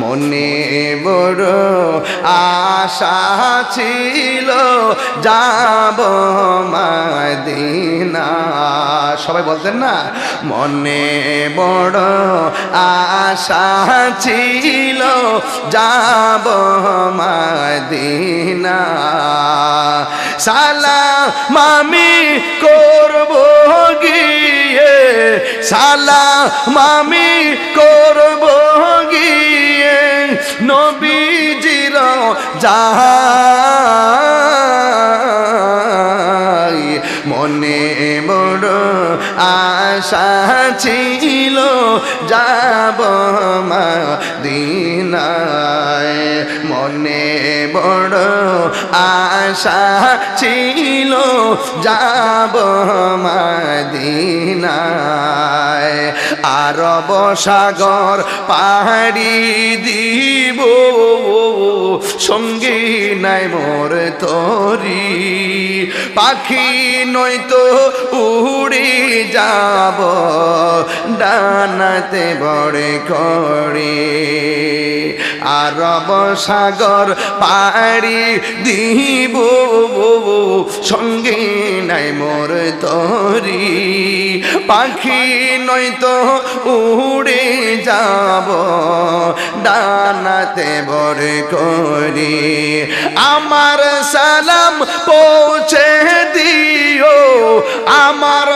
মনে বড় আশা ছিল, যাব মাদিনা। সবাই বলতেন না, মনে বড় আশা ছিল, যাব মাদিনা। সালা মামি করব গিয়ে সালা মামি করব যাই। মনে বড় আশা ছিল যাব দিনায় মনে বড় আশা ছিল যাব মাদিনায়। আরব সাগর পাহাড়ি দিব। সঙ্গী নাই মোর তরি। পাখি নয়তো উড়ে যাব। ডানাতে বড় করে। আরব সাগর পাড়ি দিব, সঙ্গে নাই মোর তরি। পাখি নয়তো উড়ে যাব, ডানাতে বড় করি। আমার সালাম পৌঁছে দিও, আমার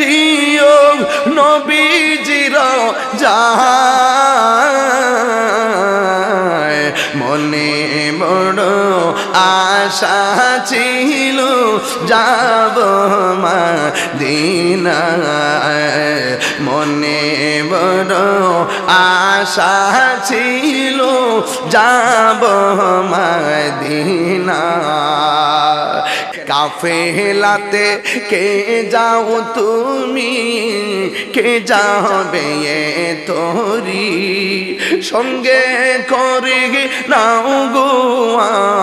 দিও নবীজির যায়। মনে বড় আশা ছিল, যাব দিনায় মনে বড় আশা ছিল, যাব দিনা কাফেলাতে কে যাও তুমি? কে যাবে এ তোরি? সঙ্গে করে নাও গো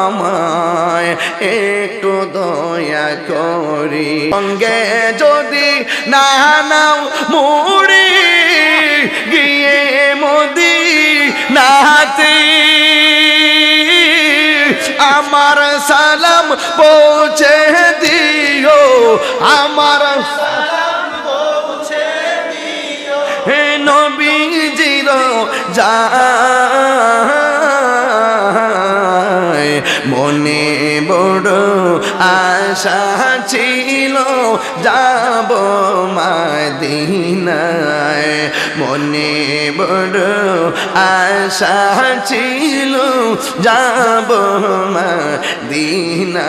আমায়, একটু দয়া করি। সঙ্গে যদি না নাও মুড়ি, গিয়ে মোদি নাতে সালাম পৌঁছে দিও আমার নবীজির যায়। মনে বড় আশা ছিল যাব মাদিনায় মনে বড় আশা ছিল যাব মাদিনায়